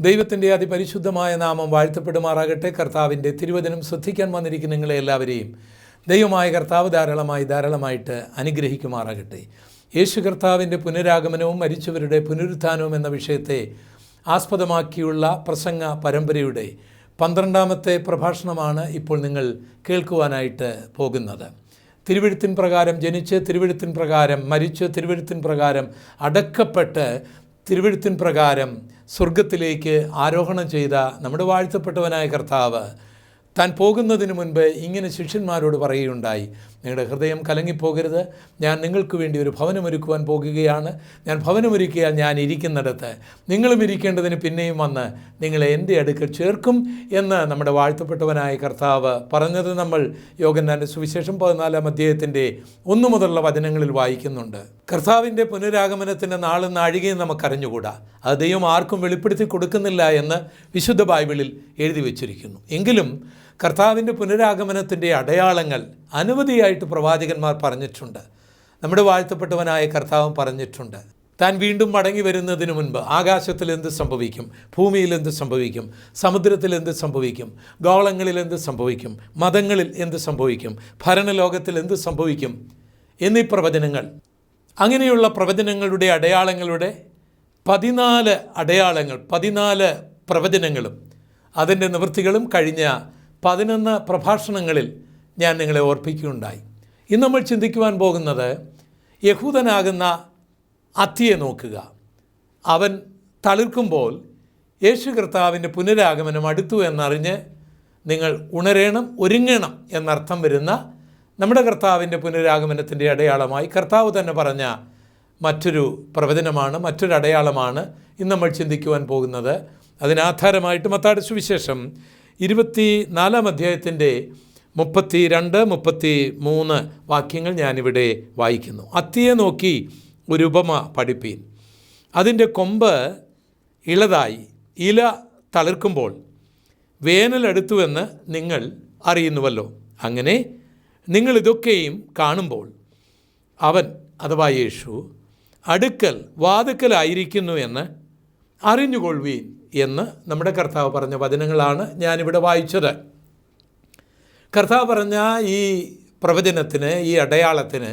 ദൈവത്തിന്റെ അതിപരിശുദ്ധമായ നാമം വാഴ്ത്തപ്പെടുമാറാകട്ടെ. കർത്താവിന്റെ തിരുവചനം ശ്രദ്ധിക്കാൻ വന്നിരിക്കുന്ന നിങ്ങളെ എല്ലാവരെയും ദൈവമായ കർത്താവ് ധാരാളമായി ധാരാളമായിട്ട് അനുഗ്രഹിക്കുമാറാകട്ടെ. യേശു കർത്താവിന്റെ പുനരാഗമനവും മരിച്ചവരുടെ പുനരുത്ഥാനവും എന്ന വിഷയത്തെ ആസ്പദമാക്കിയുള്ള പ്രസംഗ പരമ്പരയുടെ പന്ത്രണ്ടാമത്തെ പ്രഭാഷണമാണ് ഇപ്പോൾ നിങ്ങൾ കേൾക്കുവാനായിട്ട് പോകുന്നത്. തിരുവഴുത്തിൻ പ്രകാരം ജനിച്ച് തിരുവഴുത്തിൻ പ്രകാരം മരിച്ച് തിരുവഴുത്തിൻ പ്രകാരം അടക്കപ്പെട്ട് തിരുവഴുത്തിൻ പ്രകാരം സ്വർഗത്തിലേക്ക് ആരോഹണം ചെയ്ത നമ്മുടെ വാഴ്ത്തപ്പെട്ടവനായ കർത്താവ് താൻ പോകുന്നതിന് മുൻപ് ഇങ്ങനെ ശിഷ്യന്മാരോട് പറയുകയുണ്ടായി നിങ്ങളുടെ ഹൃദയം കലങ്ങിപ്പോകരുത്. ഞാൻ നിങ്ങൾക്ക് വേണ്ടി ഒരു ഭവനമൊരുക്കുവാൻ പോകുകയാണ്. ഞാൻ ഭവനമൊരുക്കിയാൽ ഞാൻ ഇരിക്കുന്നിടത്ത്. നിങ്ങളും ഇരിക്കേണ്ടതിന് പിന്നെയും വന്ന് നിങ്ങളെ എന്റെ അടുക്കൽ ചേർക്കും എന്ന് നമ്മുടെ വാഴ്ത്തപ്പെട്ടവനായ കർത്താവ് പറഞ്ഞത് നമ്മൾ യോഗന്നാന്റെ സുവിശേഷം പതിനാലാം അധ്യായത്തിന്റെ ഒന്നു മുതലുള്ള വചനങ്ങളിൽ വായിക്കുന്നുണ്ട്. കർത്താവിന്റെ പുനരാഗമനത്തിന്റെ നാളും നാഴികയും നമുക്കറിഞ്ഞുകൂടാ. അത് ദൈവം ആർക്കും വെളിപ്പെടുത്തി കൊടുക്കുന്നില്ല എന്ന് വിശുദ്ധ ബൈബിളിൽ എഴുതി വച്ചിരിക്കുന്നു. എങ്കിലും കർത്താവിന്റെ പുനരാഗമനത്തിന്റെ അടയാളങ്ങൾ അനവധിയായിട്ട് പ്രവാചകന്മാർ പറഞ്ഞിട്ടുണ്ട്. നമ്മുടെ വാഴ്ത്തപ്പെട്ടവനായ കർത്താവ് പറഞ്ഞിട്ടുണ്ട്. താൻ വീണ്ടും മടങ്ങി വരുന്നതിന് മുൻപ് ആകാശത്തിൽ എന്ത് സംഭവിക്കും? ഭൂമിയിൽ എന്ത് സംഭവിക്കും? സമുദ്രത്തിൽ എന്ത് സംഭവിക്കും? ഗോളങ്ങളിൽ എന്ത് സംഭവിക്കും? മതങ്ങളിൽ എന്ത് സംഭവിക്കും? ഭരണലോകത്തിൽ എന്ത് സംഭവിക്കും? എന്നീ പ്രവചനങ്ങൾ. അങ്ങനെയുള്ള പ്രവചനങ്ങളുടെ അടയാളങ്ങളുടെ പതിനാല് അടയാളങ്ങൾ പതിനാല് പ്രവചനങ്ങളും അതിന്റെ നിവൃത്തികളും കഴിഞ്ഞ പതിനൊന്ന് പ്രഭാഷണങ്ങളിൽ ഞാൻ നിങ്ങളെ ഓർപ്പിക്കുകയുണ്ടായി. ഇന്ന് നമ്മൾ ചിന്തിക്കുവാൻ പോകുന്നത് യഹൂദനാകുന്ന അത്തിയെ നോക്കുക. അവൻ തളിർക്കുമ്പോൾ യേശു കർത്താവിന്റെ പുനരാഗമനം അടുത്തു എന്നറിഞ്ഞ് നിങ്ങൾ ഉണരേണം ഒരുങ്ങണം എന്നർത്ഥം വരുന്ന നമ്മുടെ കർത്താവിന്റെ പുനരാഗമനത്തിന്റെ അടയാളമായി കർത്താവ് തന്നെ പറഞ്ഞ മറ്റൊരു പ്രവചനമാണ് മറ്റൊരു അടയാളമാണ് ഇന്ന് നമ്മൾ ചിന്തിക്കുവാൻ പോകുന്നത്. അതിനാധാരമായിട്ട് മത്താട് സുവിശേഷം ഇരുപത്തി നാലാം അധ്യായത്തിന്റെ മുപ്പത്തി രണ്ട് മുപ്പത്തി മൂന്ന് വാക്യങ്ങൾ ഞാനിവിടെ വായിക്കുന്നു. അത്തിയെ നോക്കി ഒരു ഉപമ പഠിപ്പീൻ. അതിന്റെ കൊമ്പ് ഇളതായി ഇല തളിർക്കുമ്പോൾ വേനലടുത്തുവെന്ന് നിങ്ങൾ അറിയുന്നുവല്ലോ. അങ്ങനെ നിങ്ങൾ ഇതൊക്കെയും കാണുമ്പോൾ അവൻ അഥവാ യേശു അടുക്കൽ വാതുക്കലായിരിക്കുന്നു എന്ന് അറിഞ്ഞുകൊള്ളുവീൻ. എന്ന് നമ്മുടെ കർത്താവ് പറഞ്ഞ വചനങ്ങളാണ് ഞാനിവിടെ വായിച്ചത്. കർത്താവ് പറഞ്ഞ ഈ പ്രവചനത്തിന് ഈ അടയാളത്തിന്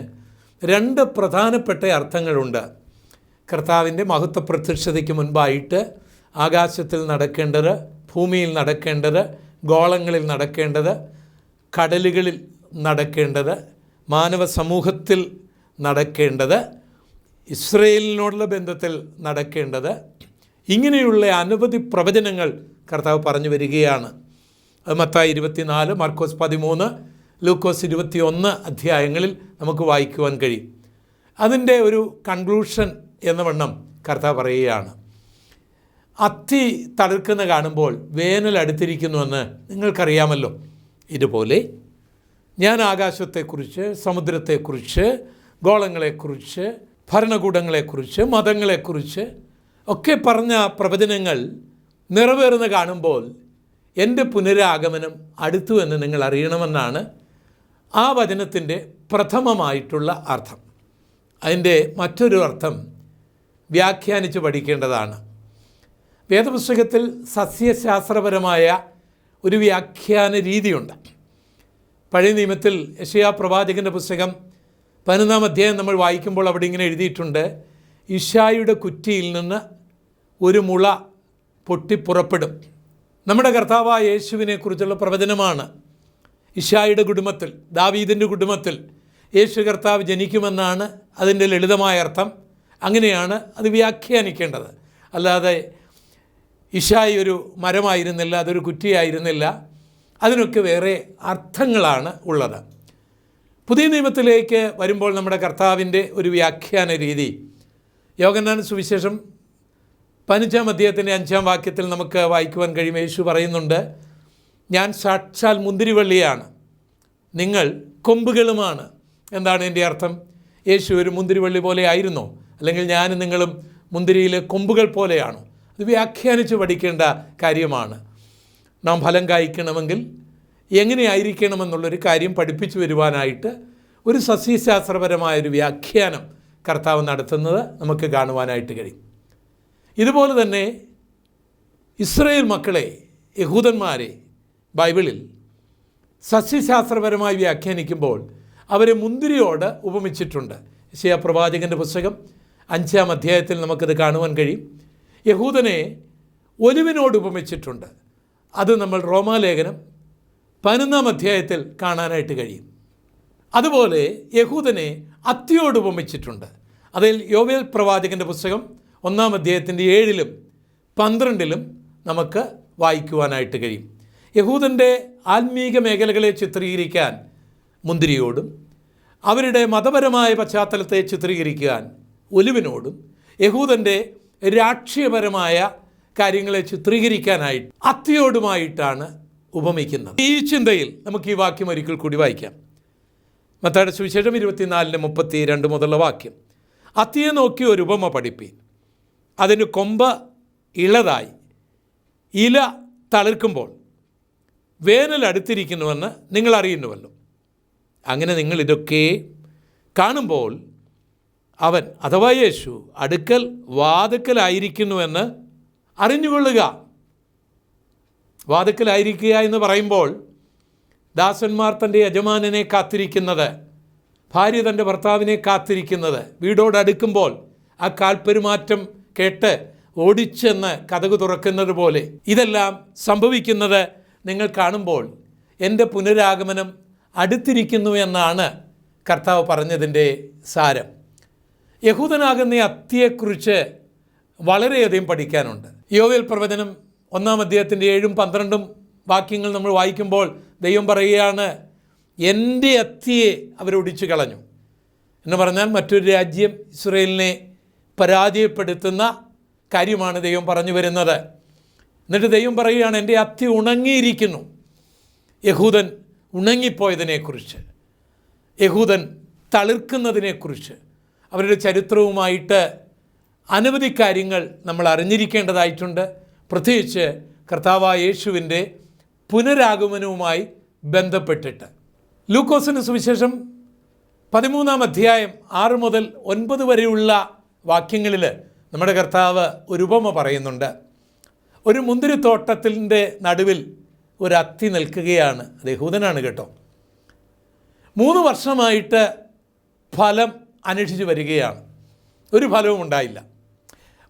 രണ്ട് പ്രധാനപ്പെട്ട അർത്ഥങ്ങളുണ്ട്. കർത്താവിന്റെ മഹത്വ പ്രത്യക്ഷതയ്ക്ക് മുൻപായിട്ട് ആകാശത്തിൽ നടക്കേണ്ടത് ഭൂമിയിൽ നടക്കേണ്ടത് ഗോളങ്ങളിൽ നടക്കേണ്ടത് കടലുകളിൽ നടക്കേണ്ടത് മാനവ സമൂഹത്തിൽ നടക്കേണ്ടത് ഇസ്രയേലിനോടുള്ള ബന്ധത്തിൽ നടക്കേണ്ടത് ഇങ്ങനെയുള്ള അനവധി പ്രവചനങ്ങൾ കർത്താവ് പറഞ്ഞു വരികയാണ്. മത്തായി ഇരുപത്തിനാല് മാർക്കോസ് പതിമൂന്ന് ലൂക്കോസ് ഇരുപത്തി ഒന്ന് അധ്യായങ്ങളിൽ നമുക്ക് വായിക്കുവാൻ കഴിയും. അതിന്റെ ഒരു കൺക്ലൂഷൻ എന്ന വണ്ണം കർത്താവ് പറയുകയാണ്. അത്തി തളിർക്കുന്ന കാണുമ്പോൾ വേനൽ അടുത്തിരിക്കുന്നുവെന്ന് നിങ്ങൾക്കറിയാമല്ലോ. ഇതുപോലെ ഞാൻ ആകാശത്തെക്കുറിച്ച് സമുദ്രത്തെക്കുറിച്ച് ഗോളങ്ങളെക്കുറിച്ച് ഭരണകൂടങ്ങളെക്കുറിച്ച് മതങ്ങളെക്കുറിച്ച് ഒക്കെ പറഞ്ഞ പ്രവചനങ്ങൾ നിറവേറുന്ന കാണുമ്പോൾ എന്റെ പുനരാഗമനം അടുത്തു എന്ന് നിങ്ങൾ അറിയണമെന്നാണ് ആ വചനത്തിന്റെ പ്രഥമമായിട്ടുള്ള അർത്ഥം. അതിന്റെ മറ്റൊരു അർത്ഥം വ്യാഖ്യാനിച്ച് പഠിക്കേണ്ടതാണ്. വേദപുസ്തകത്തിൽ സസ്യശാസ്ത്രപരമായ ഒരു വ്യാഖ്യാന രീതിയുണ്ട്. പഴയ നിയമത്തിൽ യശയാ പ്രവാചകന്റെ പുസ്തകം പതിനൊന്നാം അധ്യായം നമ്മൾ വായിക്കുമ്പോൾ അവിടെ ഇങ്ങനെ എഴുതിയിട്ടുണ്ട് ഇഷായുടെ കുറ്റിയിൽ നിന്ന് ഒരു മുള പൊട്ടിപ്പുറപ്പെടും നമ്മുടെ കർത്താവായ യേശുവിനെക്കുറിച്ചുള്ള പ്രവചനമാണ്. ഇഷായുടെ കുടുംബത്തിൽ ദാവീദിന്റെ കുടുംബത്തിൽ യേശു കർത്താവ് ജനിക്കുമെന്നാണ് അതിന്റെ ലളിതമായ അർത്ഥം. അങ്ങനെയാണ് അത് വ്യാഖ്യാനിക്കേണ്ടത്. അല്ലാതെ ഇഷായി ഒരു മരമായിരുന്നില്ല അതൊരു കുറ്റിയായിരുന്നില്ല. അതിനൊക്കെ വേറെ അർത്ഥങ്ങളാണ് ഉള്ളത്. പുതിയ നിയമത്തിലേക്ക് വരുമ്പോൾ നമ്മുടെ കർത്താവിന്റെ ഒരു വ്യാഖ്യാന രീതി. യോഗനാൻ സുവിശേഷം പതിനഞ്ചാം അധ്യായത്തിന്റെ അഞ്ചാം വാക്യത്തിൽ നമുക്ക് വായിക്കുവാൻ കഴിയും. യേശു പറയുന്നുണ്ട് ഞാൻ സാക്ഷാൽ മുന്തിരിവള്ളിയാണ്. നിങ്ങൾ കൊമ്പുകളുമാണ്. എന്താണ് എന്റെ അർത്ഥം? യേശു ഒരു മുന്തിരിവള്ളി പോലെ ആയിരുന്നോ? അല്ലെങ്കിൽ ഞാനും നിങ്ങളും മുന്തിരിയിലെ കൊമ്പുകൾ പോലെയാണോ? അത് വ്യാഖ്യാനിച്ച് പഠിക്കേണ്ട കാര്യമാണ്. നാം ഫലം കായ്ക്കണമെങ്കിൽ എങ്ങനെയായിരിക്കണമെന്നുള്ളൊരു കാര്യം പഠിപ്പിച്ചു വരുവാനായിട്ട് ഒരു സസ്യശാസ്ത്രപരമായൊരു വ്യാഖ്യാനം കർത്താവ് നടത്തുന്നത് നമുക്ക് കാണുവാനായിട്ട് കഴിയും. ഇതുപോലെ തന്നെ ഇസ്രയേൽ മക്കളെ യഹൂദന്മാരെ ബൈബിളിൽ സസ്യശാസ്ത്രപരമായി വ്യാഖ്യാനിക്കുമ്പോൾ അവരെ മുന്തിരിയോട് ഉപമിച്ചിട്ടുണ്ട്. യശയ പ്രവാചകന്റെ പുസ്തകം അഞ്ചാം അധ്യായത്തിൽ നമുക്കത് കാണുവാൻ കഴിയും. യഹൂദനെ ഒലിവിനോട് ഉപമിച്ചിട്ടുണ്ട്. അത് നമ്മൾ റോമാലേഖനം പതിനൊന്നാം അധ്യായത്തിൽ കാണാനായിട്ട് കഴിയും. അതുപോലെ യഹൂദനെ അത്തിയോട് ഉപമിച്ചിട്ടുണ്ട്. അതിൽ യോവേൽ പ്രവാചകന്റെ പുസ്തകം ഒന്നാം അധ്യായത്തിന്റെ ഏഴിലും പന്ത്രണ്ടിലും നമുക്ക് വായിക്കുവാനായിട്ട് കഴിയും. യഹൂദന്റെ ആത്മീക മേഖലകളെ ചിത്രീകരിക്കാൻ മുന്തിരിയോടും അവരുടെ മതപരമായ പശ്ചാത്തലത്തെ ചിത്രീകരിക്കാൻ ഒലിവിനോടും യഹൂദന്റെ രാഷ്ട്രീയപരമായ കാര്യങ്ങളെ ചിത്രീകരിക്കാനായിട്ട് അത്തിയോടുമായിട്ടാണ് ഉപമിക്കുന്നത്. ഈ ചിന്തയിൽ നമുക്ക് ഈ വാക്യം ഒരിക്കൽ കൂടി വായിക്കാം. മത്തായുടെ സുവിശേഷം ഇരുപത്തിനാലിന് മുപ്പത്തി രണ്ട് മുതലുള്ള വാക്യം. അത്തിയെ നോക്കി ഒരു ഉപമ പഠിപ്പീൻ. അതിന് കൊമ്പ് ഇളതായി. ഇല തളിർക്കുമ്പോൾ വേനൽ അടുത്തിരിക്കുന്നുവെന്ന് നിങ്ങൾ അറിയുന്നുവല്ലോ അങ്ങനെ നിങ്ങൾ ഇതൊക്കെ കാണുമ്പോൾ അവൻ അഥവാ യേശു അടുക്കൽ വാതുക്കലായിരിക്കുന്നുവെന്ന് അറിഞ്ഞുകൊള്ളുക. വാതുക്കലായിരിക്കുക എന്ന് പറയുമ്പോൾ ദാസന്മാർ തന്റെ യജമാനനെ കാത്തിരിക്കുന്നത് ഭാര്യ തന്റെ ഭർത്താവിനെ കാത്തിരിക്കുന്നത് വീടോടടുക്കുമ്പോൾ ആ കാൽപ്പെരുമാറ്റം കേട്ട് ഓടിച്ചെന്ന് കഥകു തുറക്കുന്നത് പോലെ ഇതെല്ലാം സംഭവിക്കുന്നത് നിങ്ങൾ കാണുമ്പോൾ എന്റെ പുനരാഗമനം അടുത്തിരിക്കുന്നു എന്നാണ് കർത്താവ് പറഞ്ഞതിന്റെ സാരം. യഹൂദനാകുന്ന അത്തിയെക്കുറിച്ച് വളരെയധികം പഠിക്കാനുണ്ട്. യോവേൽ പ്രവചനം ഒന്നാം അദ്ദേഹത്തിന്റെ ഏഴും പന്ത്രണ്ടും വാക്യങ്ങൾ നമ്മൾ വായിക്കുമ്പോൾ ദൈവം പറയുകയാണ് എന്റെ അത്തിയെ അവരൊടിച്ചു കളഞ്ഞു. എന്ന് പറഞ്ഞാൽ മറ്റൊരു രാജ്യം ഇസ്രയേലിനെ പരാജയപ്പെടുത്തുന്ന കാര്യമാണ് ദൈവം പറഞ്ഞു വരുന്നത്. എന്നിട്ട് ദൈവം പറയുകയാണ് എന്റെ അത്തി ഉണങ്ങിയിരിക്കുന്നു. യഹൂദൻ ഉണങ്ങിപ്പോയതിനെക്കുറിച്ച്. യഹൂദൻ തളിർക്കുന്നതിനെക്കുറിച്ച്. അവരുടെ ചരിത്രവുമായിട്ട് അനവധി കാര്യങ്ങൾ നമ്മൾ അറിഞ്ഞിരിക്കേണ്ടതായിട്ടുണ്ട്. പ്രത്യേകിച്ച് കർത്താവായ യേശുവിന്റെ പുനരാഗമനവുമായി ബന്ധപ്പെട്ടിട്ട്. ലൂക്കോസിന് സുവിശേഷം പതിമൂന്നാം അധ്യായം ആറ് മുതൽ ഒൻപത് വരെയുള്ള വാക്യങ്ങളിൽ നമ്മുടെ കർത്താവ് ഒരു ഉപമ പറയുന്നുണ്ട്. ഒരു മുന്തിരിത്തോട്ടത്തിന്റെ നടുവിൽ ഒരു അത്തി നിൽക്കുകയാണ്. അത് യഹൂദനാണ് കേട്ടോ. മൂന്ന് വർഷമായിട്ട് ഫലം അന്വേഷിച്ച് വരികയാണ്. ഒരു ഫലവും ഉണ്ടായില്ല.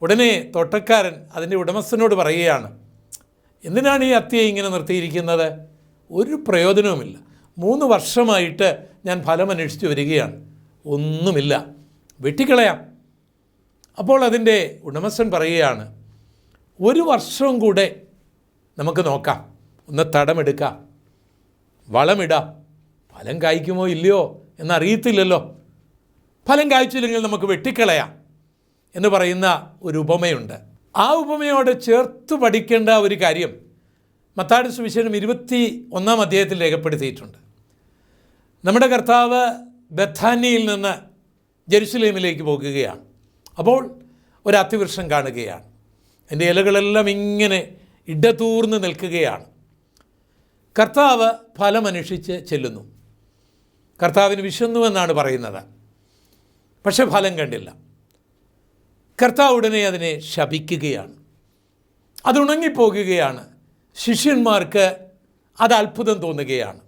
ഉടനെ തോട്ടക്കാരൻ അതിന്റെ ഉടമസ്ഥനോട് പറയുകയാണ് എന്തിനാണ് ഈ അത്തിയെ ഇങ്ങനെ നിർത്തിയിരിക്കുന്നത്? ഒരു പ്രയോജനവുമില്ല. മൂന്ന് വർഷമായിട്ട് ഞാൻ ഫലം അന്വേഷിച്ച് വരികയാണ്. ഒന്നുമില്ല. വെട്ടിക്കളയാം. അപ്പോൾ അതിന്റെ ഉടമസ്ഥൻ പറയുകയാണ് ഒരു വർഷവും കൂടെ നമുക്ക് നോക്കാം. ഒന്ന് തടമെടുക്കാം. വളമിടാം. ഫലം കായ്ക്കുമോ ഇല്ലയോ എന്നറിയത്തില്ലല്ലോ. ഫലം കായ്ച്ചില്ലെങ്കിൽ നമുക്ക് വെട്ടിക്കളയാം. എന്ന് പറയുന്ന ഒരു ഉപമയുണ്ട്. ആ ഉപമയോട് ചേർത്ത് പഠിക്കേണ്ട ഒരു കാര്യം മത്താടി സുവിശേഷം ഇരുപത്തി ഒന്നാം അധ്യായത്തിൽ രേഖപ്പെടുത്തിയിട്ടുണ്ട്. നമ്മുടെ കർത്താവ് ബഥാനിയിൽ നിന്ന് ജെറുസലേമിലേക്ക് പോകുകയാണ്. അപ്പോൾ ഒരു അതിവൃഷം കാണുകയാണ്. എന്റെ ഇലകളെല്ലാം ഇങ്ങനെ ഇടതൂർന്ന് നിൽക്കുകയാണ്. കർത്താവ് ഫലമനുഷ്ഠിച്ച് ചെല്ലുന്നു. കർത്താവിന് വിശന്നു എന്നാണ് പറയുന്നത്. പക്ഷെ ഫലം കണ്ടില്ല. കർത്താവ് ഉടനെ അതിനെ ശപിക്കുകയാണ്. അത് ഉണങ്ങിപ്പോകുകയാണ്. ശിഷ്യന്മാർക്ക് അത് അത്ഭുതം തോന്നുകയാണ്.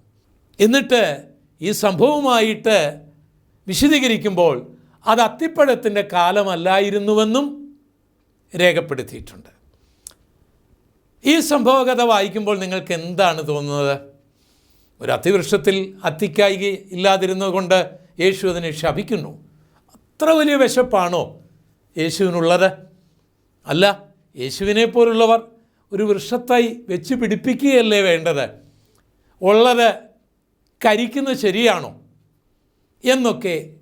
എന്നിട്ട് ഈ സംഭവമായിട്ട് വിശദീകരിക്കുമ്പോൾ അത് അത്തിപ്പഴത്തിന്റെ കാലമല്ലായിരുന്നുവെന്നും രേഖപ്പെടുത്തിയിട്ടുണ്ട്. ഈ സംഭവകഥ വായിക്കുമ്പോൾ നിങ്ങൾക്ക് എന്താണ് തോന്നുന്നത്? ഒരു അത്തിവൃക്ഷത്തിൽ അത്തിക്കായി ഇല്ലാതിരുന്നതുകൊണ്ട് യേശു അതിനെ ശപിക്കുന്നു. അത്ര വലിയ വിശപ്പാണോ യേശുവിനുള്ളത്? അല്ല യേശുവിനെ പോലുള്ളവർ ഒരു വൃക്ഷത്തായി വെച്ച് പിടിപ്പിക്കുകയല്ലേ വേണ്ടത്? ഉള്ളത് കരിക്കുന്നത് ശരിയാണോ എന്നൊക്കെ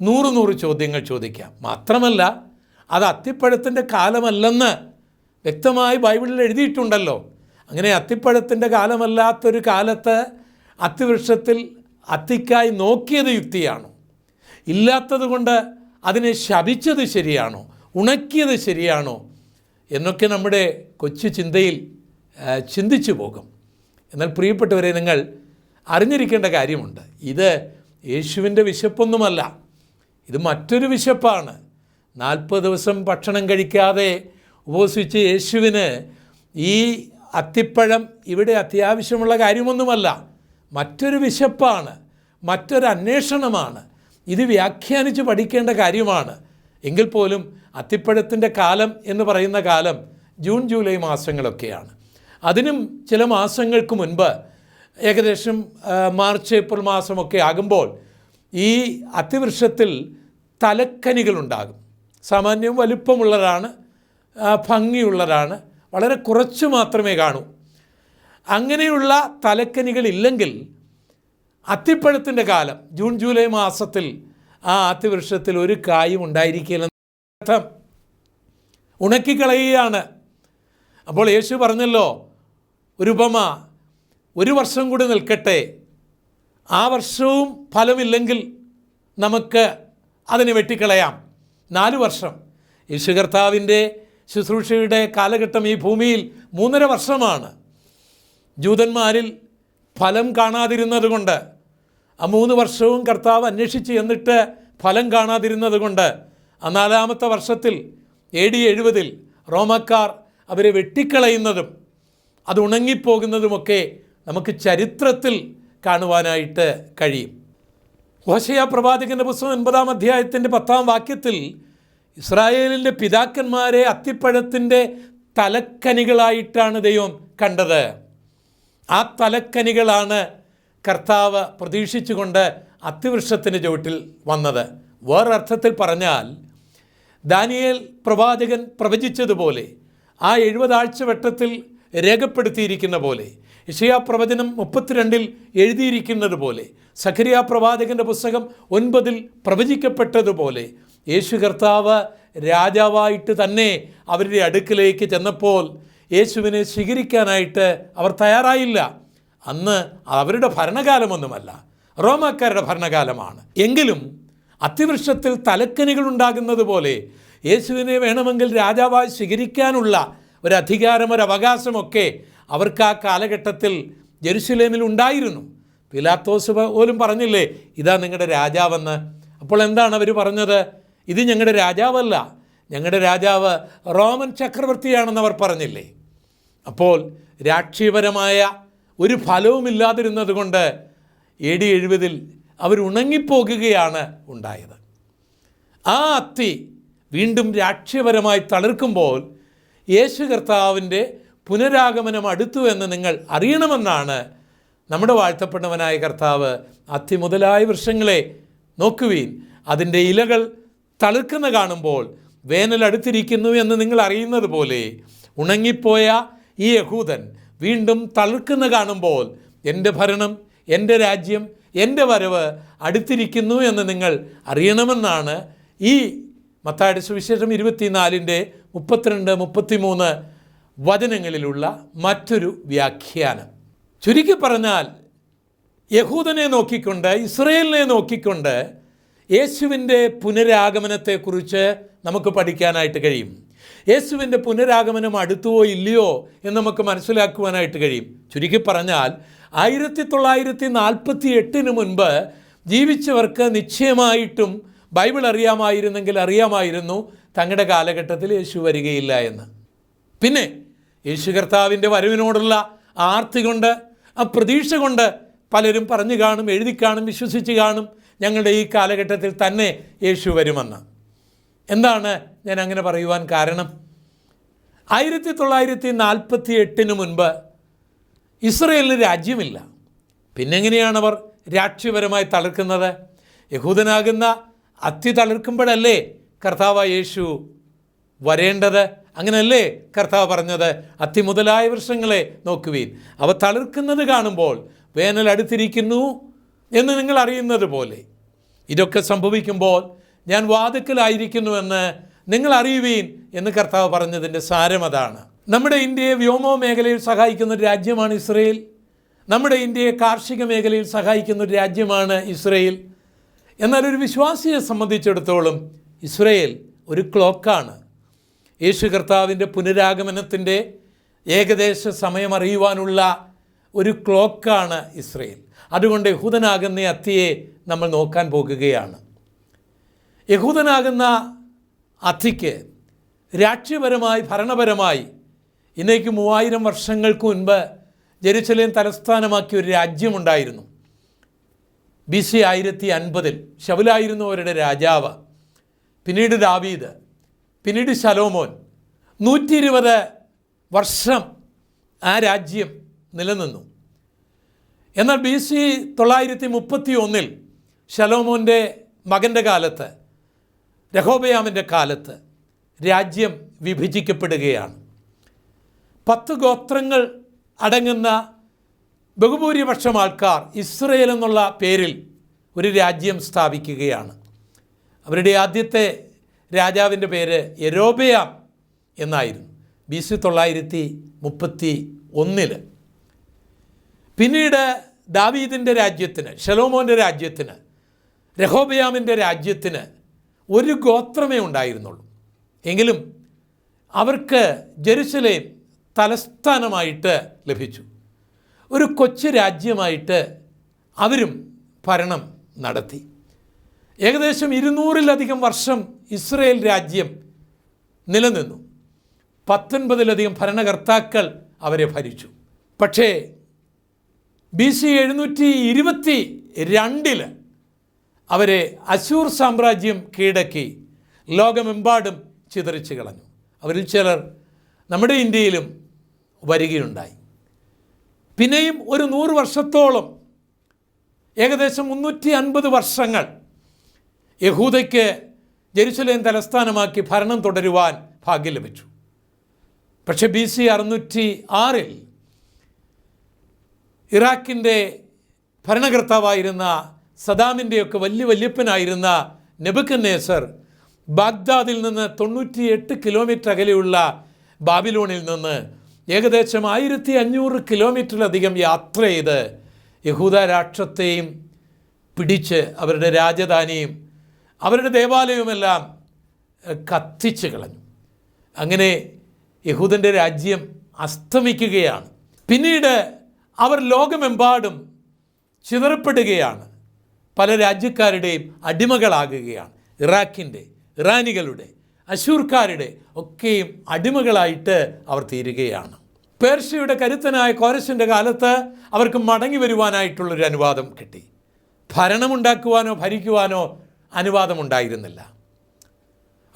നൂറ് നൂറ് ചോദ്യങ്ങൾ ചോദിക്കാം. മാത്രമല്ല അത് അത്തിപ്പഴത്തിന്റെ കാലമല്ലെന്ന് വ്യക്തമായി ബൈബിളിൽ എഴുതിയിട്ടുണ്ടല്ലോ. അങ്ങനെ അത്തിപ്പഴത്തിന്റെ കാലമല്ലാത്തൊരു കാലത്ത് അത്തിവൃക്ഷത്തിൽ അത്തിക്കായി നോക്കിയത് യുക്തിയാണോ? ഇല്ലാത്തത് കൊണ്ട് അതിനെ ശപിച്ചത് ശരിയാണോ? ഉണക്കിയത് ശരിയാണോ? എന്നൊക്കെ നമ്മുടെ കൊച്ചു ചിന്തയിൽ ചിന്തിച്ചു പോകും. എന്നാൽ പ്രിയപ്പെട്ടവരെ നിങ്ങൾ അറിഞ്ഞിരിക്കേണ്ട കാര്യമുണ്ട്. ഇത് യേശുവിന്റെ വിശപ്പൊന്നുമല്ല. ഇത് മറ്റൊരു വിശപ്പാണ്. നാൽപ്പത് ദിവസം ഭക്ഷണം കഴിക്കാതെ ഉപസിച്ച് യേശുവിന് ഈ അത്തിപ്പഴം ഇവിടെ അത്യാവശ്യമുള്ള കാര്യമൊന്നുമല്ല. മറ്റൊരു വിശപ്പാണ്. മറ്റൊരു അന്വേഷണമാണ്. ഇത് വ്യാഖ്യാനിച്ച് പഠിക്കേണ്ട കാര്യമാണ്. എങ്കിൽ പോലും അത്തിപ്പഴത്തിന്റെ കാലം എന്ന് പറയുന്ന കാലം ജൂൺ ജൂലൈ മാസങ്ങളൊക്കെയാണ്. അതിനും ചില മാസങ്ങൾക്ക് മുൻപ് ഏകദേശം മാർച്ച് ഏപ്രിൽ മാസമൊക്കെ ആകുമ്പോൾ ഈ അതിവൃക്ഷത്തിൽ തലക്കനികളുണ്ടാകും. സാമാന്യം വലുപ്പമുള്ളതാണ് ഭംഗിയുള്ളതാണ് വളരെ കുറച്ച് മാത്രമേ കാണൂ. അങ്ങനെയുള്ള തലക്കനികളില്ലെങ്കിൽ അത്തിപ്പഴത്തിന്റെ കാലം ജൂൺ ജൂലൈ മാസത്തിൽ ആ അത്തിവൃക്ഷത്തിൽ ഒരു കായും ഉണ്ടായിരിക്കില്ലെന്ന് അർത്ഥം. ഉണക്കിക്കളയുകയാണ്. അപ്പോൾ യേശു പറഞ്ഞല്ലോ ഒരു ഉപമ ഒരു വർഷം കൂടി നിൽക്കട്ടെ ആ വർഷവും ഫലമില്ലെങ്കിൽ നമുക്ക് അതിനെ വെട്ടിക്കളയാം. നാല് വർഷം. യേശു കർത്താവിന്റെ ശുശ്രൂഷയുടെ കാലഘട്ടം ഈ ഭൂമിയിൽ മൂന്നര വർഷമാണ്. ജൂതന്മാരിൽ ഫലം കാണാതിരുന്നത് കൊണ്ട് ആ മൂന്ന് വർഷവും കർത്താവ് അന്വേഷിച്ച് എന്നിട്ട് ഫലം കാണാതിരുന്നത് കൊണ്ട് ആ നാലാമത്തെ വർഷത്തിൽ എ ഡി എഴുപതിൽ റോമക്കാർ അവരെ വെട്ടിക്കളയുന്നതും അത് ഉണങ്ങിപ്പോകുന്നതുമൊക്കെ നമുക്ക് ചരിത്രത്തിൽ കാണുവാനായിട്ട് കഴിയും. ഹോശയ പ്രവാചകന്റെ പുസ്തകം ഒൻപതാം അധ്യായത്തിന്റെ പത്താം വാക്യത്തിൽ ഇസ്രായേലിന്റെ പിതാക്കന്മാരെ അത്തിപ്പഴത്തിന്റെ തലക്കനികളായിട്ടാണ് ദൈവം കണ്ടത്. ആ തലക്കനികളാണ് കർത്താവ് പ്രതീക്ഷിച്ചുകൊണ്ട് അത്തിവൃക്ഷത്തിന്റെ ചുവട്ടിൽ വന്നത്. വേറൊരർത്ഥത്തിൽ പറഞ്ഞാൽ ദാനിയേൽ പ്രവാചകൻ പ്രവചിച്ചതുപോലെ ആ എഴുപതാഴ്ച വട്ടത്തിൽ രേഖപ്പെടുത്തിയിരിക്കുന്ന പോലെ ഇഷയ പ്രവചനം മുപ്പത്തിരണ്ടിൽ എഴുതിയിരിക്കുന്നത് പോലെ സഖരിയ പ്രവാചകന്റെ പുസ്തകം ഒൻപതിൽ പ്രവചിക്കപ്പെട്ടതുപോലെ യേശു കർത്താവ് രാജാവായിട്ട് തന്നെ അവരുടെ അടുക്കിലേക്ക് ചെന്നപ്പോൾ യേശുവിനെ സ്വീകരിക്കാനായിട്ട് അവർ തയ്യാറായില്ല. അന്ന് അവരുടെ ഭരണകാലമൊന്നുമല്ല റോമാക്കാരുടെ ഭരണകാലമാണ്. എങ്കിലും അത്തിവൃക്ഷത്തിൽ തലക്കനികൾ ഉണ്ടാകുന്നത് പോലെ യേശുവിനെ വേണമെങ്കിൽ രാജാവായി സ്വീകരിക്കാനുള്ള ഒരു അധികാരം ഒരു അവകാശമൊക്കെ അവർക്ക് ആ കാലഘട്ടത്തിൽ ജെറുസലേമിൽ ഉണ്ടായിരുന്നു. പിലാത്തോസ് പോലും പറഞ്ഞില്ലേ ഇതാ നിങ്ങളുടെ രാജാവെന്ന്. അപ്പോൾ എന്താണ് അവർ പറഞ്ഞത്? ഇത് ഞങ്ങളുടെ രാജാവല്ല. ഞങ്ങളുടെ രാജാവ് റോമൻ ചക്രവർത്തിയാണെന്ന് അവർ പറഞ്ഞില്ലേ. അപ്പോൾ രാഷ്ട്രീയപരമായ ഒരു ഫലവുമില്ലാതിരുന്നത് കൊണ്ട് എ ഡി എഴുപതിൽ അവർ ഉണങ്ങിപ്പോകുകയാണ് ഉണ്ടായത്. ആ അത്തി വീണ്ടും രാഷ്ട്രീയപരമായി തളിർക്കുമ്പോൾ യേശു കർത്താവിന്റെ പുനരാഗമനം അടുത്തു എന്ന് നിങ്ങൾ അറിയണമെന്നാണ് നമ്മുടെ വാഴ്ത്തപ്പെട്ടവനായ കർത്താവ് അതിമുതലായ വൃക്ഷങ്ങളെ നോക്കുവീൻ. അതിന്റെ ഇലകൾ തളിർക്കുന്ന കാണുമ്പോൾ വേനൽ അടുത്തിരിക്കുന്നു എന്ന് നിങ്ങൾ അറിയുന്നത് പോലെ ഉണങ്ങിപ്പോയ ഈ യഹൂദൻ വീണ്ടും തളിർക്കുന്ന കാണുമ്പോൾ എന്റെ ഭരണം എന്റെ രാജ്യം എന്റെ വരവ് അടുത്തിരിക്കുന്നു എന്ന് നിങ്ങൾ അറിയണമെന്നാണ് ഈ മത്തായുടെ സുവിശേഷം ഇരുപത്തിനാലിന്റെ മുപ്പത്തിരണ്ട് മുപ്പത്തിമൂന്ന് വചനങ്ങളിലുള്ള മറ്റൊരു വ്യാഖ്യാനം. ചുരുക്കി പറഞ്ഞാൽ യഹൂദനെ നോക്കിക്കൊണ്ട് ഇസ്രയേലിനെ നോക്കിക്കൊണ്ട് യേശുവിന്റെ പുനരാഗമനത്തെക്കുറിച്ച് നമുക്ക് പഠിക്കാനായിട്ട് കഴിയും. യേശുവിന്റെ പുനരാഗമനം അടുത്തുവോ ഇല്ലയോ എന്ന് നമുക്ക് മനസ്സിലാക്കുവാനായിട്ട് കഴിയും. ചുരുക്കി പറഞ്ഞാൽ ആയിരത്തി തൊള്ളായിരത്തി നാൽപ്പത്തി എട്ടിന് മുൻപ് ജീവിച്ചവർക്ക് നിശ്ചയമായിട്ടും ബൈബിൾ അറിയാമായിരുന്നെങ്കിൽ അറിയാമായിരുന്നു തങ്ങളുടെ കാലഘട്ടത്തിൽ യേശു വരികയില്ല എന്ന്. പിന്നെ യേശു കർത്താവിന്റെ വരവിനോടുള്ള ആർത്തി കൊണ്ട് ആ പ്രതീക്ഷ കൊണ്ട് പലരും പറഞ്ഞു കാണും എഴുതി കാണും വിശ്വസിച്ച് കാണും ഞങ്ങളുടെ ഈ കാലഘട്ടത്തിൽ തന്നെ യേശു വരുമെന്ന്. എന്താണ് ഞാൻ അങ്ങനെ പറയുവാൻ കാരണം? ആയിരത്തി തൊള്ളായിരത്തി നാൽപ്പത്തി എട്ടിന് മുൻപ് ഇസ്രയേലിന് രാജ്യമില്ല. പിന്നെങ്ങനെയാണവർ രാഷ്ട്രീയപരമായി തളിർക്കുന്നത്? യഹൂദനാകുന്ന അത്തി തളിർക്കുമ്പോഴല്ലേ കർത്താവ് യേശു വരേണ്ടത്? അങ്ങനല്ലേ കർത്താവ് പറഞ്ഞത്? അതിമുതലായ വൃക്ഷങ്ങളെ നോക്കുവീൻ. അവ തളിർക്കുന്നത് കാണുമ്പോൾ വേനൽ അടുത്തിരിക്കുന്നു എന്ന് നിങ്ങൾ അറിയുന്നത് പോലെ. ഇതൊക്കെ സംഭവിക്കുമ്പോൾ ഞാൻ വാതുക്കലായിരിക്കുന്നുവെന്ന് നിങ്ങൾ അറിയുവീൻ എന്ന് കർത്താവ് പറഞ്ഞതിന്റെ സാരം അതാണ്. നമ്മുടെ ഇന്ത്യയെ വ്യോമോ മേഖലയിൽ സഹായിക്കുന്ന ഒരു രാജ്യമാണ് ഇസ്രയേൽ. നമ്മുടെ ഇന്ത്യയെ കാർഷിക മേഖലയിൽ സഹായിക്കുന്ന ഒരു രാജ്യമാണ് ഇസ്രയേൽ. എന്നാൽ ഒരു വിശ്വാസിയെ സംബന്ധിച്ചിടത്തോളം ഇസ്രയേൽ ഒരു ക്ലോക്കാണ്. യേശു കർത്താവിന്റെ പുനരാഗമനത്തിന്റെ ഏകദേശ സമയം അറിയുവാനുള്ള ഒരു ക്ലോക്കാണ് ഇസ്രയേൽ. അതുകൊണ്ട് യഹൂദനാകുന്ന അത്തിയെ നമ്മൾ നോക്കാൻ പോകുകയാണ്. യഹൂദനാകുന്ന അത്തിക്ക് രാഷ്ട്രീയപരമായി ഭരണപരമായി ഇന്നേക്ക് മൂവായിരം വർഷങ്ങൾക്ക് മുൻപ് ജെറുസലേം തലസ്ഥാനമാക്കിയ ഒരു രാജ്യമുണ്ടായിരുന്നു. ബി സി ആയിരത്തി അൻപതിൽ ശബുലായിരുന്നു അവരുടെ രാജാവ്. പിന്നീട് ദാവീദ്. പിന്നീട് ശലോമോൻ. നൂറ്റി ഇരുപത് വർഷം ആ രാജ്യം നിലനിന്നു. എന്നാൽ ബി സി തൊള്ളായിരത്തി മുപ്പത്തി ഒന്നിൽ ശലോമോന്റെ മകന്റെ കാലത്ത് രഹോബയാമിന്റെ കാലത്ത് രാജ്യം വിഭജിക്കപ്പെടുകയാണ്. പത്ത് ഗോത്രങ്ങൾ അടങ്ങുന്ന ബഹുഭൂരിപക്ഷം ആൾക്കാർ ഇസ്രയേൽ എന്നുള്ള പേരിൽ ഒരു രാജ്യം സ്ഥാപിക്കുകയാണ്. അവരുടെ ആദ്യത്തെ രാജാവിന്റെ പേര് യരോബയാം എന്നായിരുന്നു. ബി സി തൊള്ളായിരത്തി മുപ്പത്തി ഒന്നിൽ പിന്നീട് ദാവീദിന്റെ രാജ്യത്തിന് ഷലോമോന്റെ രാജ്യത്തിന് രഹോബയാമിന്റെ രാജ്യത്തിന് ഒരു ഗോത്രമേ ഉണ്ടായിരുന്നുള്ളൂ. എങ്കിലും അവർക്ക് ജെറുസലേം തലസ്ഥാനമായിട്ട് ലഭിച്ചു. ഒരു കൊച്ചു രാജ്യമായിട്ട് അവരും ഭരണം നടത്തി. ഏകദേശം ഇരുന്നൂറിലധികം വർഷം ഇസ്രയേൽ രാജ്യം നിലനിന്നു. പത്തൊൻപതിലധികം ഭരണകർത്താക്കൾ അവരെ ഭരിച്ചു. പക്ഷേ ബി സി എഴുന്നൂറ്റി ഇരുപത്തി രണ്ടിൽ അവരെ അശൂർ സാമ്രാജ്യം കീഴടക്കി ലോകമെമ്പാടും ചിതറിച്ച് കളഞ്ഞു. അവരിൽ ചിലർ നമ്മുടെ ഇന്ത്യയിലും വരികയുണ്ടായി. പിന്നെയും ഒരു നൂറ് വർഷത്തോളം ഏകദേശം മുന്നൂറ്റി അൻപത് വർഷങ്ങൾ യഹൂദയ്ക്ക് ജെറുസലേം തലസ്ഥാനമാക്കി ഭരണം തുടരുവാൻ ഭാഗ്യം ലഭിച്ചു. പക്ഷേ ബി സി അറുന്നൂറ്റി ആറിൽ ഇറാഖിന്റെ ഭരണകർത്താവായിരുന്ന സദാമിന്റെയൊക്കെ വലിയ വല്യപ്പനായിരുന്ന നെബുക്കന്നേസർ ബാഗ്ദാദിൽ നിന്ന് തൊണ്ണൂറ്റിയെട്ട് കിലോമീറ്റർ അകലെയുള്ള ബാബിലോണിൽ നിന്ന് ഏകദേശം ആയിരത്തി അഞ്ഞൂറ് കിലോമീറ്ററിലധികം യാത്ര ചെയ്ത് യഹൂദ രാഷ്ട്രത്തെയും പിടിച്ച് അവരുടെ രാജധാനിയും അവരുടെ ദേവാലയമെല്ലാം കത്തിച്ച് കളഞ്ഞു. അങ്ങനെ യഹൂദന്റെ രാജ്യം അസ്തമിക്കുകയാണ്. പിന്നീട് അവർ ലോകമെമ്പാടും ചിതറപ്പെടുകയാണ്. പല രാജ്യക്കാരുടെയും അടിമകളാകുകയാണ്. ഇറാഖിന്റെ ഇറാനികളുടെ അശൂർക്കാരുടെ ഒക്കെയും അടിമകളായിട്ട് അവർ തീരുകയാണ്. പേർഷ്യയുടെ കരുത്തനായ കോരസിന്റെ കാലത്ത് അവർക്ക് മടങ്ങി വരുവാനായിട്ടുള്ളൊരു അനുവാദം കിട്ടി. ഭരണമുണ്ടാക്കുവാനോ ഭരിക്കുവാനോ അനുവാദമുണ്ടായിരുന്നില്ല.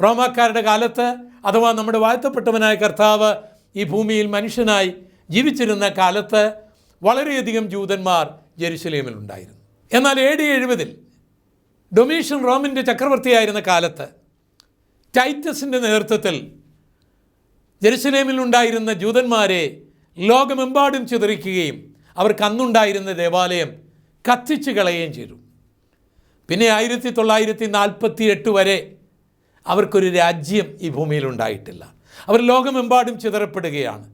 റോമാക്കാരുടെ കാലത്ത് അഥവാ നമ്മുടെ വാഴ്ത്തപ്പെട്ടവനായ കർത്താവ് ഈ ഭൂമിയിൽ മനുഷ്യനായി ജീവിച്ചിരുന്ന കാലത്ത് വളരെയധികം ജൂതന്മാർ ജെരുസലേമിലുണ്ടായിരുന്നു എന്നാൽ എ ഡി എഴുപതിൽ ഡൊമീഷ്യൻ റോമിന്റെ ചക്രവർത്തിയായിരുന്ന കാലത്ത് ടൈറ്റസിന്റെ നേതൃത്വത്തിൽ ജെറുസലേമിലുണ്ടായിരുന്ന ജൂതന്മാരെ ലോകമെമ്പാടും ചിതറിക്കുകയും അവർക്ക് അന്നുണ്ടായിരുന്ന ദേവാലയം കത്തിച്ചു കളയുകയും ചെയ്തു. പിന്നെ ആയിരത്തി തൊള്ളായിരത്തി നാൽപ്പത്തി എട്ട് വരെ അവർക്കൊരു രാജ്യം ഈ ഭൂമിയിൽ ഉണ്ടായിട്ടില്ല അവർ ലോകമെമ്പാടും ചിതറപ്പെടുകയാണ്.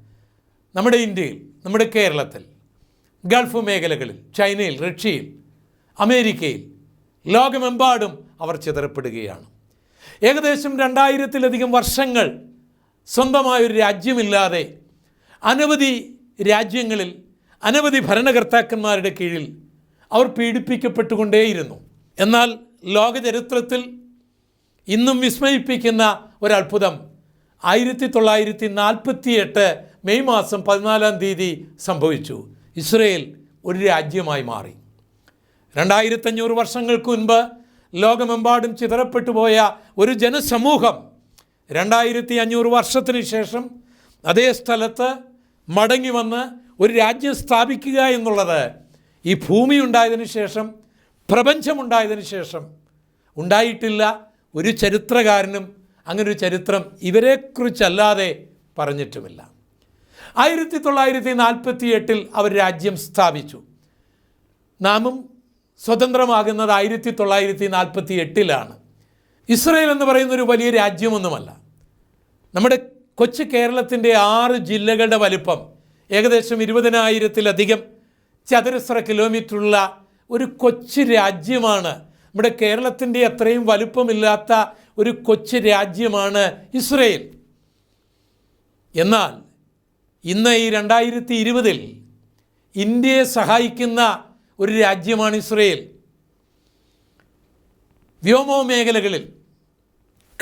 നമ്മുടെ ഇന്ത്യയിൽ നമ്മുടെ കേരളത്തിൽ ഗൾഫ് മേഖലകളിൽ ചൈനയിൽ റഷ്യയിൽ അമേരിക്കയിൽ ലോകമെമ്പാടും അവർ ചിതറപ്പെടുകയാണ്. ഏകദേശം രണ്ടായിരത്തിലധികം വർഷങ്ങൾ സ്വന്തമായൊരു രാജ്യമില്ലാതെ അനവധി രാജ്യങ്ങളിൽ അനവധി ഭരണകർത്താക്കന്മാരുടെ കീഴിൽ അവർ പീഡിപ്പിക്കപ്പെട്ടുകൊണ്ടേയിരുന്നു. എന്നാൽ ലോകചരിത്രത്തിൽ ഇന്നും വിസ്മയിപ്പിക്കുന്ന ഒരത്ഭുതം ആയിരത്തി തൊള്ളായിരത്തി നാൽപ്പത്തി എട്ട് മെയ് മാസം പതിനാലാം തീയതി സംഭവിച്ചു. ഇസ്രയേൽ ഒരു രാജ്യമായി മാറി. രണ്ടായിരത്തഞ്ഞൂറ് വർഷങ്ങൾക്ക് മുൻപ് ലോകമെമ്പാടും ചിതറപ്പെട്ടു പോയ ഒരു ജനസമൂഹം രണ്ടായിരത്തി അഞ്ഞൂറ് വർഷത്തിന് ശേഷം അതേ സ്ഥലത്ത് മടങ്ങി വന്ന് ഒരു രാജ്യം സ്ഥാപിക്കുക എന്നുള്ളത് ഈ ഭൂമി ഉണ്ടായതിനു ശേഷം പ്രപഞ്ചമുണ്ടായതിനു ശേഷം ഉണ്ടായിട്ടില്ല. ഒരു ചരിത്രകാരനും അങ്ങനൊരു ചരിത്രം ഇവരെക്കുറിച്ചല്ലാതെ പറഞ്ഞിട്ടുമില്ല. ആയിരത്തി തൊള്ളായിരത്തി നാൽപ്പത്തി എട്ടിൽ അവർ രാജ്യം സ്ഥാപിച്ചു. നാമും സ്വതന്ത്രമാകുന്നത് ആയിരത്തി തൊള്ളായിരത്തി നാൽപ്പത്തി എട്ടിലാണ് ഇസ്രയേൽ എന്ന് പറയുന്നൊരു വലിയ രാജ്യമൊന്നുമല്ല. നമ്മുടെ കൊച്ചു കേരളത്തിന്റെ ആറ് ജില്ലകളുടെ വലിപ്പം ഏകദേശം ഇരുപതിനായിരത്തിലധികം ചതുരശ്ര കിലോമീറ്ററുള്ള ഒരു കൊച്ചു രാജ്യമാണ്. നമ്മുടെ കേരളത്തിന്റെ അത്രയും വലുപ്പമില്ലാത്ത ഒരു കൊച്ചു രാജ്യമാണ് ഇസ്രയേൽ. എന്നാൽ ഇന്ന് ഈ രണ്ടായിരത്തി ഇരുപതിൽ ഇന്ത്യയെ സഹായിക്കുന്ന ഒരു രാജ്യമാണ് ഇസ്രയേൽ. വ്യോമോ മേഖലകളിൽ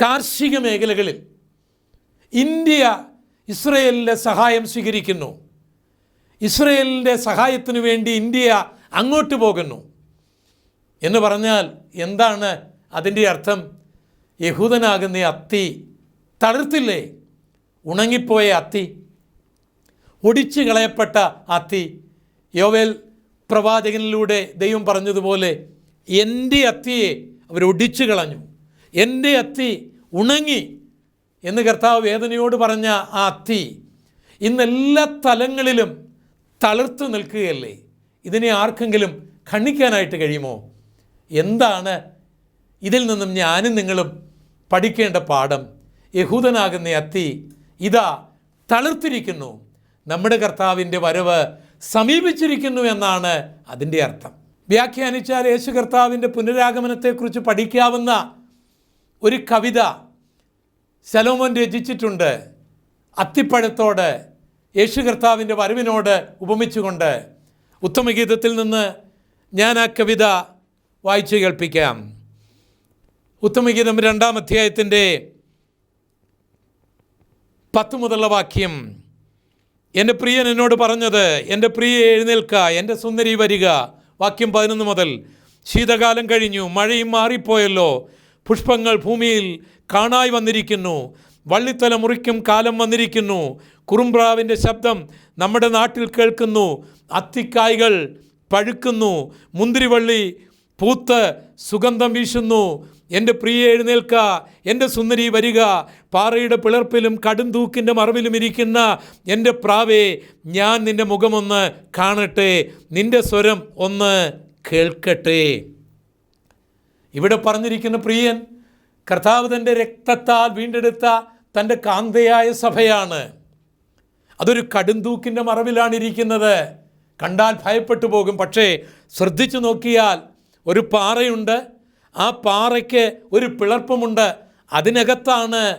കാർഷിക മേഖലകളിൽ ഇന്ത്യ ഇസ്രയേലിന്റെ സഹായം സ്വീകരിക്കുന്നു. ഇസ്രയേലിന്റെ സഹായത്തിനു വേണ്ടി ഇന്ത്യ അങ്ങോട്ട് പോകുന്നു. എന്ന് പറഞ്ഞാൽ എന്താണ് അതിന്റെ അർത്ഥം? യഹൂദനാകുന്ന അത്തി തളിർത്തില്ലേ? ഉണങ്ങിപ്പോയ അത്തി ഒടിച്ചു കളയപ്പെട്ട അത്തി. യോവേൽ പ്രവാചകനിലൂടെ ദൈവം പറഞ്ഞതുപോലെ എന്റെ അത്തിയെ അവർ ഒടിച്ചു കളഞ്ഞു. എന്റെ അത്തി ഉണങ്ങി എന്ന് കർത്താവ് വേദനയോട് പറഞ്ഞ ആ അത്തി ഇന്നെല്ലാ തലങ്ങളിലും തളിർത്ത് നിൽക്കുകയല്ലേ? ഇതിനെ ആർക്കെങ്കിലും ഖണ്ഡിക്കാനായിട്ട് കഴിയുമോ? എന്താണ് ഇതിൽ നിന്നും ഞാനും നിങ്ങളും പഠിക്കേണ്ട പാഠം? യഹൂദനാകുന്ന അത്തി ഇതാ തളിർത്തിരിക്കുന്നു. നമ്മുടെ കർത്താവിന്റെ വരവ് സമീപിച്ചിരിക്കുന്നു എന്നാണ് അതിന്റെ അർത്ഥം. വ്യാഖ്യാനിച്ചാൽ യേശു കർത്താവിന്റെ പുനരാഗമനത്തെക്കുറിച്ച് പഠിക്കാവുന്ന ഒരു കവിത സലോമോൻ രചിച്ചിട്ടുണ്ട്. അത്തിപ്പഴത്തോട് യേശു കർത്താവിന്റെ വരവിനോട് ഉപമിച്ചുകൊണ്ട് ഉത്തമഗീതത്തിൽ നിന്ന് ഞാൻ ആ കവിത വായിച്ചു കേൾപ്പിക്കാം. ഉത്തമഗീതം രണ്ടാം അധ്യായത്തിന്റെ പത്ത് മുതലുള്ള വാക്യം. എന്റെ പ്രിയൻ എന്നോട് പറഞ്ഞത് എന്റെ പ്രിയ എഴുന്നേൽക്ക എന്റെ സുന്ദരി വരിക. വാക്യം പതിനൊന്ന് മുതൽ ശീതകാലം കഴിഞ്ഞു മഴയും മാറിപ്പോയല്ലോ പുഷ്പങ്ങൾ ഭൂമിയിൽ കാണായി വന്നിരിക്കുന്നു വള്ളിത്തല മുറിക്കും കാലം വന്നിരിക്കുന്നു. കുറുമ്പ്രാവിന്റെ ശബ്ദം നമ്മുടെ നാട്ടിൽ കേൾക്കുന്നു. അത്തിക്കായ്കൾ പഴുക്കുന്നു. മുന്തിരിവള്ളി പൂത്ത് സുഗന്ധം വീശുന്നു. എന്റെ പ്രിയ എഴുന്നേൽക്ക എന്റെ സുന്ദരി വരിക. പാറയുടെ പിളർപ്പിലും കടും തൂക്കിന്റെ മറവിലും ഇരിക്കുന്ന എന്റെ പ്രാവേ ഞാൻ നിന്റെ മുഖമൊന്ന് കാണട്ടെ. നിന്റെ സ്വരം ഒന്ന് കേൾക്കട്ടെ. ഇവിടെ പറഞ്ഞിരിക്കുന്ന പ്രിയൻ കർത്താവ് തന്റെ രക്തത്താൽ വീണ്ടെടുത്ത തന്റെ കാന്തയായ സഭയാണ്. അതൊരു കടുംതൂക്കിന്റെ മറവിലാണ് ഇരിക്കുന്നത് കണ്ടാൽ ഭയപ്പെട്ടു പോകും. പക്ഷേ ശ്രദ്ധിച്ചു നോക്കിയാൽ ഒരു പാറയുണ്ട്. ആ പാറയ്ക്ക് ഒരു പിളർപ്പമുണ്ട്. അതിനകത്താണ്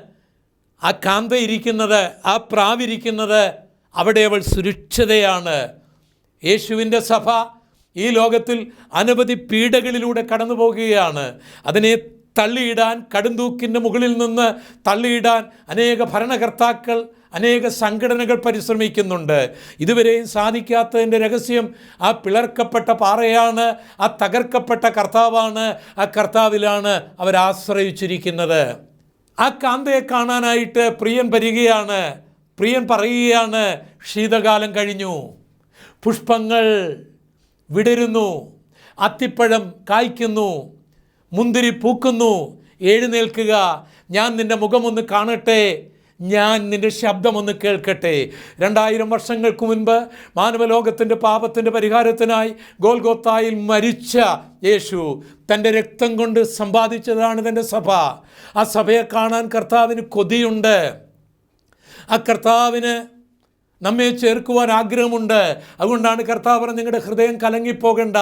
ആ കാന്ത ഇരിക്കുന്നത് ആ പ്രാവിരിക്കുന്നത്. അവിടെ അവൾ സുരക്ഷിതയാണ്. യേശുവിന്റെ സഭ ഈ ലോകത്തിൽ അനവധി പീഡകളിലൂടെ കടന്നു പോകുകയാണ് അതിനെ തള്ളിയിടാൻ കടുന്തൂക്കിന്റെ മുകളിൽ നിന്ന് തള്ളിയിടാൻ അനേക ഭരണകർത്താക്കൾ അനേക സംഘടനകൾ പരിശ്രമിക്കുന്നുണ്ട്. ഇതുവരെയും സാധിക്കാത്തതിന്റെ രഹസ്യം ആ പിളർക്കപ്പെട്ട പാറയാണ് ആ തകർക്കപ്പെട്ട കർത്താവാണ് ആ കർത്താവിലാണ് അവരാശ്രയിച്ചിരിക്കുന്നത് ആ കാന്തയെ കാണാനായിട്ട് പ്രിയൻ വരികയാണ്. പ്രിയൻ പറയുകയാണ് ശീതകാലം കഴിഞ്ഞു. പുഷ്പങ്ങൾ വിടരുന്നു. അത്തിപ്പഴം കായ്ക്കുന്നു. മുന്തിരി പൂക്കുന്നു. എഴുന്നേൽക്കുക. ഞാൻ നിന്റെ മുഖമൊന്ന് കാണട്ടെ. ഞാൻ നിന്റെ ശബ്ദമൊന്ന് കേൾക്കട്ടെ. രണ്ടായിരം വർഷങ്ങൾക്ക് മുൻപ് മാനവലോകത്തിന്റെ പാപത്തിന്റെ പരിഹാരത്തിനായി ഗോൽഗോത്തായിൽ മരിച്ച യേശു തന്റെ രക്തം കൊണ്ട് സമ്പാദിച്ചതാണ് തന്റെ സഭ. ആ സഭയെ കാണാൻ കർത്താവിന് കൊതിയുണ്ട്. ആ കർത്താവിന് നമ്മെ ചേർക്കുവാൻ ആഗ്രഹമുണ്ട്. അതുകൊണ്ടാണ് കർത്താവ് നിങ്ങളുടെ ഹൃദയം കലങ്ങിപ്പോകണ്ട.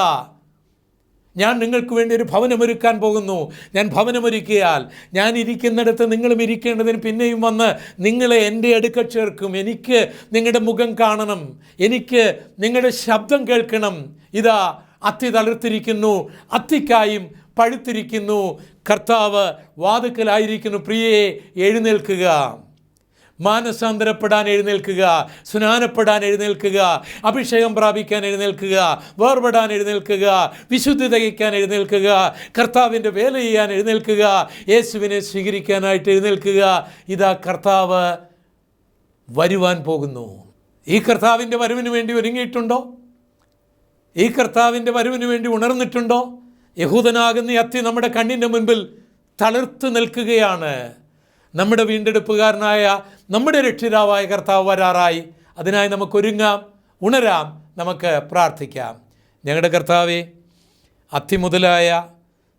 ഞാൻ നിങ്ങൾക്ക് വേണ്ടി ഒരു ഭവനമൊരുക്കാൻ പോകുന്നു. ഞാൻ ഭവനമൊരുക്കിയാൽ ഞാൻ ഇരിക്കുന്നിടത്ത് നിങ്ങളും ഇരിക്കേണ്ടതിന് പിന്നെയും വന്ന് നിങ്ങളെ എന്റെ അടുക്ക ചേർക്കും. എനിക്ക് നിങ്ങളുടെ മുഖം കാണണം. എനിക്ക് നിങ്ങളുടെ ശബ്ദം കേൾക്കണം. ഇതാ അത്തി തളിർത്തിരിക്കുന്നു. അത്തിക്കായും പഴുത്തിരിക്കുന്നു. കർത്താവ് വാതുക്കലായിരിക്കുന്നു. പ്രിയേ എഴുന്നേൽക്കുക. മാനസാന്തരപ്പെടാൻ എഴുന്നേൽക്കുക സ്നാനപ്പെടാൻ എഴുന്നേൽക്കുക അഭിഷേകം പ്രാപിക്കാൻ എഴുന്നേൽക്കുക വേർപെടാൻ എഴുന്നേൽക്കുക വിശുദ്ധി തികയ്ക്കാൻ എഴുന്നേൽക്കുക കർത്താവിന്റെ വേല ചെയ്യാൻ എഴുന്നേൽക്കുക യേശുവിനെ സ്വീകരിക്കാനായിട്ട് എഴുന്നേൽക്കുക. ഇതാ കർത്താവ് വരുവാൻ പോകുന്നു. ഈ കർത്താവിന്റെ വരവിന് വേണ്ടി ഒരുങ്ങിയിട്ടുണ്ടോ? ഈ കർത്താവിന്റെ വരവിന് വേണ്ടി ഉണർന്നിട്ടുണ്ടോ? യഹൂദനാകുന്ന അത്തി നമ്മുടെ കണ്ണിന്റെ മുൻപിൽ തളിർത്ത് നിൽക്കുകയാണ്. നമ്മുടെ വീണ്ടെടുപ്പുകാരനായ നമ്മുടെ രക്ഷിതാവായ കർത്താവ് വരാറായി. അതിനായി നമുക്കൊരുങ്ങാം ഉണരാം നമുക്ക് പ്രാർത്ഥിക്കാം. ഞങ്ങളുടെ കർത്താവെ അതിമുതലായ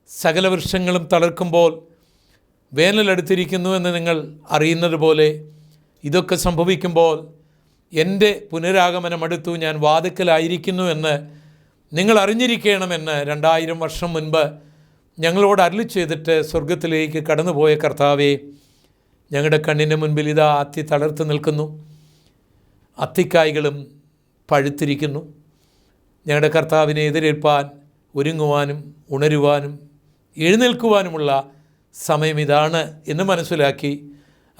സകല വൃക്ഷങ്ങളും തളർക്കുമ്പോൾ വേനലടുത്തിരിക്കുന്നു എന്ന് നിങ്ങൾ അറിയുന്നത് പോലെ ഇതൊക്കെ സംഭവിക്കുമ്പോൾ എന്റെ പുനരാഗമനം അടുത്തു ഞാൻ വാതുക്കലായിരിക്കുന്നു എന്ന് നിങ്ങൾ അറിഞ്ഞിരിക്കണമെന്ന് രണ്ടായിരം വർഷം മുൻപ് ഞങ്ങളോട് അരളി ചെയ്തിട്ട് സ്വർഗത്തിലേക്ക് കടന്നുപോയ കർത്താവെ ഞങ്ങളുടെ കണ്ണിന്റെ മുൻപിൽ ഇതാ അത്തി തളർത്ത് നിൽക്കുന്നു. അത്തിക്കായ്കളും പഴുത്തിരിക്കുന്നു. ഞങ്ങളുടെ കർത്താവിനെ എതിരേൽപ്പാൻ ഒരുങ്ങുവാനും ഉണരുവാനും എഴുന്നേൽക്കുവാനുമുള്ള സമയം ഇതാണ് എന്ന് മനസ്സിലാക്കി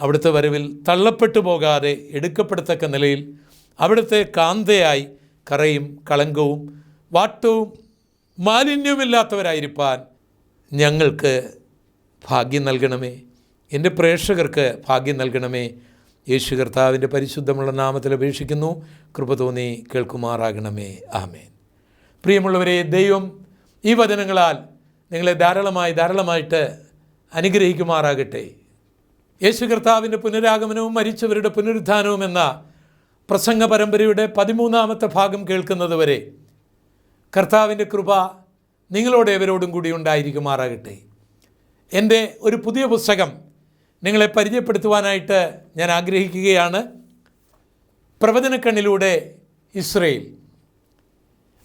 അവിടുത്തെ വരവിൽ തള്ളപ്പെട്ടു പോകാതെ എടുക്കപ്പെടത്തക്ക നിലയിൽ അവിടുത്തെ കാന്തയായി കറയും കളങ്കവും വാട്ടവും മാലിന്യവുമില്ലാത്തവരായിരിക്കാൻ ഞങ്ങൾക്ക് ഭാഗ്യം നൽകണമേ. എന്റെ പ്രേക്ഷകർക്ക് ഭാഗ്യം നൽകണമേ. യേശു കർത്താവിന്റെ പരിശുദ്ധമുള്ള നാമത്തിൽ അപേക്ഷിക്കുന്നു. കൃപ തോന്നി കേൾക്കുമാറാകണമേ. ആമേൻ. പ്രിയമുള്ളവരെ ദൈവം ഈ വചനങ്ങളാൽ നിങ്ങളെ ധാരാളമായി ധാരാളമായിട്ട് അനുഗ്രഹിക്കുമാറാകട്ടെ. യേശു കർത്താവിന്റെ പുനരാഗമനവും മരിച്ചവരുടെ പുനരുദ്ധാനവും എന്ന പ്രസംഗ പരമ്പരയുടെ പതിമൂന്നാമത്തെ ഭാഗം കേൾക്കുന്നത് വരെ കർത്താവിന്റെ കൃപ നിങ്ങളോട് എവരോടും കൂടി ഉണ്ടായിരിക്കുമാറാകട്ടെ. എന്റെ ഒരു പുതിയ പുസ്തകം നിങ്ങളെ പരിചയപ്പെടുത്തുവാനായിട്ട് ഞാൻ ആഗ്രഹിക്കുകയാണ്. പ്രവചനക്കണ്ണിലൂടെ ഇസ്രയേൽ.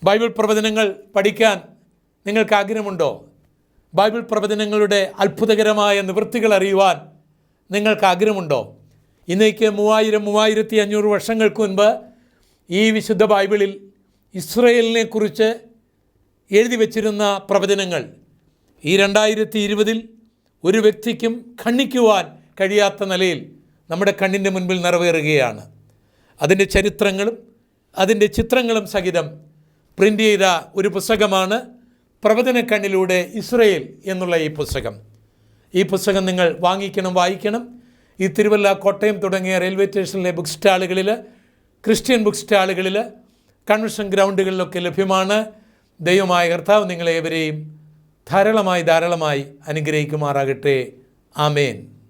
ബൈബിൾ പ്രവചനങ്ങൾ പഠിക്കാൻ നിങ്ങൾക്ക് ആഗ്രഹമുണ്ടോ? ബൈബിൾ പ്രവചനങ്ങളുടെ അത്ഭുതകരമായ നിവൃത്തികൾ അറിയുവാൻ നിങ്ങൾക്ക് ആഗ്രഹമുണ്ടോ? ഇന്നേക്ക് മൂവായിരം മൂവായിരത്തി അഞ്ഞൂറ് വർഷങ്ങൾക്ക് മുൻപ് ഈ വിശുദ്ധ ബൈബിളിൽ ഇസ്രയേലിനെ കുറിച്ച് എഴുതി വച്ചിരുന്ന പ്രവചനങ്ങൾ ഈ രണ്ടായിരത്തി ഇരുപതിൽ ഒരു വ്യക്തിക്കും ഖണ്ണിക്കുവാൻ കഴിയാത്ത നിലയിൽ നമ്മുടെ കണ്ണിന്റെ മുൻപിൽ നിറവേറുകയാണ്. അതിന്റെ ചരിത്രങ്ങളും അതിന്റെ ചിത്രങ്ങളും സഹിതം പ്രിന്റ് ചെയ്ത ഒരു പുസ്തകമാണ് പ്രവചന കണ്ണിലൂടെ ഇസ്രയേൽ എന്നുള്ള ഈ പുസ്തകം. ഈ പുസ്തകം നിങ്ങൾ വാങ്ങിക്കണം വായിക്കണം. ഈ തിരുവല്ല കോട്ടയം തുടങ്ങിയ റെയിൽവേ സ്റ്റേഷനിലെ ബുക്ക് സ്റ്റാളുകളിൽ ക്രിസ്ത്യൻ ബുക്ക് സ്റ്റാളുകളിൽ കൺവെൻഷൻ ഗ്രൗണ്ടുകളിലൊക്കെ ലഭ്യമാണ്. ദൈവമായ കർത്താവ് നിങ്ങളേവരെയും ധാരാളമായി ധാരാളമായി അനുഗ്രഹിക്കുമാറാകട്ടെ. ആമേൻ.